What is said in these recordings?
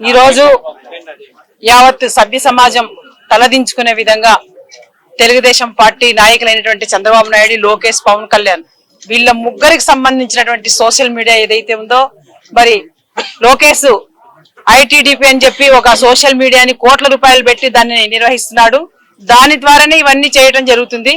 ఈ రోజు యావత్ సభ్య సమాజం తలదించుకునే విధంగా తెలుగుదేశం పార్టీ నాయకులైనటువంటి చంద్రబాబు నాయుడు లోకేష్ పవన్ కళ్యాణ్ వీళ్ళ ముగ్గురికి సంబంధించినటువంటి సోషల్ మీడియా ఏదైతే ఉందో మరి లోకేష్ ఐటీడీపీ అని చెప్పి ఒక సోషల్ మీడియాని కోట్ల రూపాయలు పెట్టి దాన్ని నిర్వహిస్తున్నాడు. దాని ద్వారానే ఇవన్నీ చేయడం జరుగుతుంది.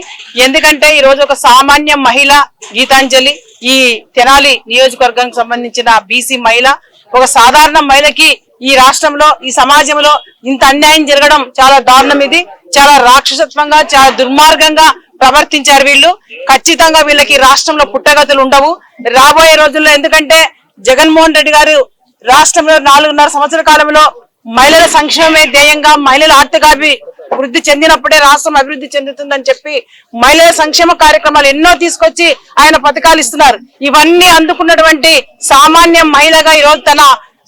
ఎందుకంటే ఈ రోజు ఒక సామాన్య మహిళ గీతాంజలి ఈ తెనాలి నియోజకవర్గానికి సంబంధించిన బీసీ మహిళ ఒక సాధారణ మహిళకి ఈ రాష్ట్రంలో ఈ సమాజంలో ఇంత అన్యాయం జరగడం చాలా దారుణం ఇది. చాలా రాక్షసత్వంగా చాలా దుర్మార్గంగా ప్రవర్తించారు వీళ్ళు. ఖచ్చితంగా వీళ్ళకి రాష్ట్రంలో పుట్టగతులు ఉండవు. రాబోయే రోజుల్లో ఎందుకంటే జగన్మోహన్ రెడ్డి గారు రాష్ట్రంలో నాలుగున్నర సంవత్సరాల కాలంలో మహిళల సంక్షేమమే ధ్యేయంగా మహిళల ఆర్థికాభి వృద్ధి చెందినప్పుడే రాష్ట్రం అభివృద్ధి చెందుతుందని చెప్పి మహిళల సంక్షేమ కార్యక్రమాలు ఎన్నో తీసుకొచ్చి ఆయన పథకాలు ఇస్తున్నారు. ఇవన్నీ అందుకున్నటువంటి సామాన్య మహిళగా ఈరోజు తన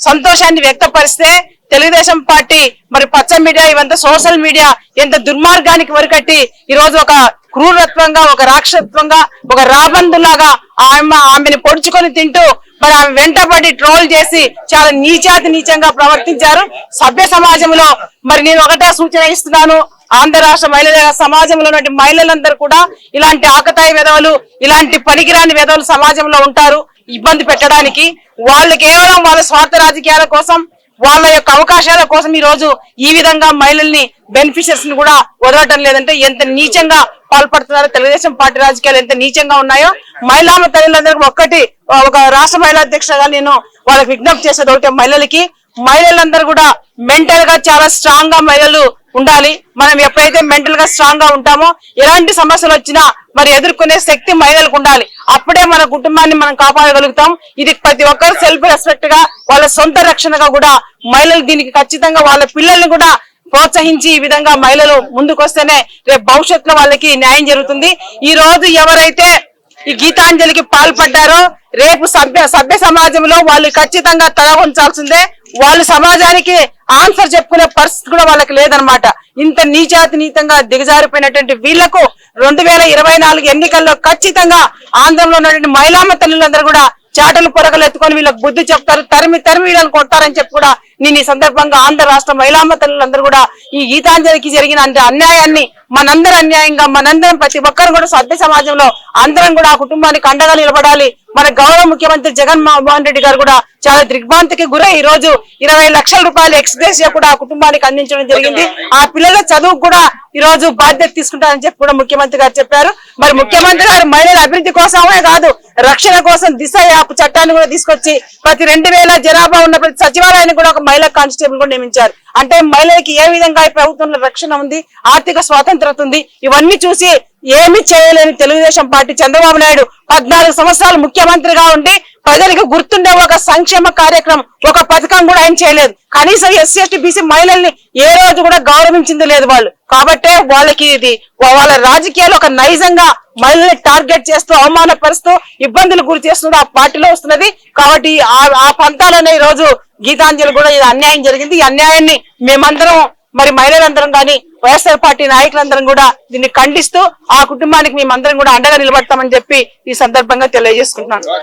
సంతోషాన్ని వ్యక్తపరిస్తే తెలుగుదేశం పార్టీ మరి పచ్చ మీడియా ఇవంతా సోషల్ మీడియా ఎంత దుర్మార్గానికి వరకట్టి ఈరోజు ఒక క్రూరత్వంగా ఒక రాక్షసత్వంగా ఒక రాబందులాగా ఆమె ఆమెను పొడుచుకొని తింటూ మరి ఆమె వెంటబడి ట్రోల్ చేసి చాలా నీచాతి నీచంగా ప్రవర్తించారు. సభ్య సమాజంలో మరి నేను ఒకటే సూచన ఇస్తున్నాను. ఆంధ్ర రాష్ట్ర మహిళల సమాజంలో ఉన్నటువంటి మహిళలందరూ కూడా ఇలాంటి ఆకతాయి విధవలు ఇలాంటి పనికిరాని విధవలు సమాజంలో ఉంటారు. ఇబ్బంది పెట్టడానికి వాళ్ళు కేవలం వాళ్ళ స్వార్థ రాజకీయాల కోసం వాళ్ళ యొక్క అవకాశాల కోసం ఈ రోజు ఈ విధంగా మహిళల్ని బెనిఫిషియర్స్ని కూడా వదలటం లేదంటే ఎంత నీచంగా పాల్పడుతున్నారో తెలుగుదేశం పార్టీ రాజకీయాలు ఎంత నీచంగా ఉన్నాయో మహిళా తల్లులందరికీ ఒక్కటి ఒక రాష్ట్ర మహిళా అధ్యక్షుగా నేను వాళ్ళకి విజ్ఞప్తి చేసేది ఒకటి మహిళలకి మహిళలందరూ కూడా మెంటల్గా చాలా స్ట్రాంగ్గా మహిళలు ఉండాలి. మనం ఎప్పుడైతే మెంటల్గా స్ట్రాంగ్గా ఉంటామో ఎలాంటి సమస్యలు వచ్చినా మరి ఎదుర్కొనే శక్తి మహిళలకు ఉండాలి. అప్పుడే మన కుటుంబాన్ని మనం కాపాడగలుగుతాం. ఇది ప్రతి ఒక్కరు సెల్ఫ్ రెస్పెక్ట్గా వాళ్ళ సొంత రక్షణగా కూడా మహిళలు దీనికి ఖచ్చితంగా వాళ్ళ పిల్లల్ని కూడా ప్రోత్సహించి ఈ విధంగా మహిళలు ముందుకొస్తేనే రేపు భవిష్యత్తులో వాళ్ళకి న్యాయం జరుగుతుంది. ఈ రోజు ఎవరైతే ఈ గీతాంజలికి పాల్పడ్డారో రేపు సభ్య సభ్య సమాజంలో వాళ్ళు ఖచ్చితంగా తల ఉంచాల్సిందే వాళ్ళు సమాజానికి ఆన్సర్ చెప్పుకునే పరిస్థితి కూడా వాళ్ళకి లేదనమాట ఇంత నీచాతి నీతంగా దిగజారిపోయినటువంటి వీళ్ళకు రెండు వేల ఇరవై నాలుగు ఎన్నికల్లో ఖచ్చితంగా ఆంధ్రంలో ఉన్నటువంటి మహిళామ తల్లులందరూ కూడా చాటలు పొరగలు ఎత్తుకొని వీళ్ళకి బుద్ధి చెప్తారు. తరిమి తరిమి వీళ్ళని కొట్టారని చెప్పి కూడా నేను ఈ సందర్భంగా ఆంధ్ర రాష్ట్ర మహిళామ తల్లులందరూ కూడా ఈ గీతాంజలికి జరిగిన అంటే అన్యాయాన్ని మనందరం అన్యాయంగా మనందరం ప్రతి ఒక్కరు కూడా సభ్య సమాజంలో అందరం కూడా ఆ కుటుంబానికి అండగా నిలబడాలి. మన గౌరవ ముఖ్యమంత్రి జగన్ మోహన్ రెడ్డి గారు కూడా చాలా దిగ్భ్రాంతికి గురై ఈ రోజు ఇరవై లక్షల రూపాయలు ఎక్స్గ్రేసియా కూడా ఆ కుటుంబానికి అందించడం జరిగింది. ఆ పిల్లల చదువు కూడా ఈ రోజు బాధ్యత తీసుకుంటారని చెప్పి కూడా ముఖ్యమంత్రి గారు చెప్పారు. మరి ముఖ్యమంత్రి గారు మహిళల అభివృద్ధి కోసమే కాదు రక్షణ కోసం దిశ యాప్ చట్టాన్ని కూడా తీసుకొచ్చి ప్రతి రెండు వేల జనాభా ఉన్న ప్రతి సచివాలయాన్ని కూడా ఒక మహిళా కానిస్టేబుల్ కూడా నియమించారు. అంటే మహిళలకి ఏ విధంగా ప్రభుత్వంలో రక్షణ ఉంది ఆర్థిక స్వాతంత్రత ఉంది ఇవన్నీ చూసి ఏమి చేయలేని తెలుగుదేశం పార్టీ చంద్రబాబు నాయుడు పద్నాలుగు సంవత్సరాలు ముఖ్యమంత్రిగా ఉండి ప్రజలకు గుర్తుండే ఒక సంక్షేమ కార్యక్రమం ఒక పథకం కూడా ఆయన చేయలేదు. కనీసం ఎస్సీ ఎస్టీ బీసీ మహిళల్ని ఏ రోజు కూడా గౌరవించింది లేదు వాళ్ళు. కాబట్టే వాళ్ళకి ఇది వాళ్ళ రాజకీయాలు ఒక నైజంగా మహిళల్ని టార్గెట్ చేస్తూ అవమానపరుస్తూ ఇబ్బందులు గురి చేస్తున్నది ఆ పార్టీలో వస్తున్నది. కాబట్టి ఆ- ఆ పంతాలనే ఈ రోజు గీతాంజలి కూడా ఇది అన్యాయం జరిగింది. ఈ అన్యాయాన్ని మేమందరం మరి మహిళలందరం కానీ వైఎస్ఆర్ పార్టీ నాయకులందరం కూడా దీన్ని ఖండిస్తూ ఆ కుటుంబానికి మేమందరం కూడా అండగా నిలబడతామని చెప్పి ఈ సందర్భంగా తెలియజేసుకుంటున్నాను.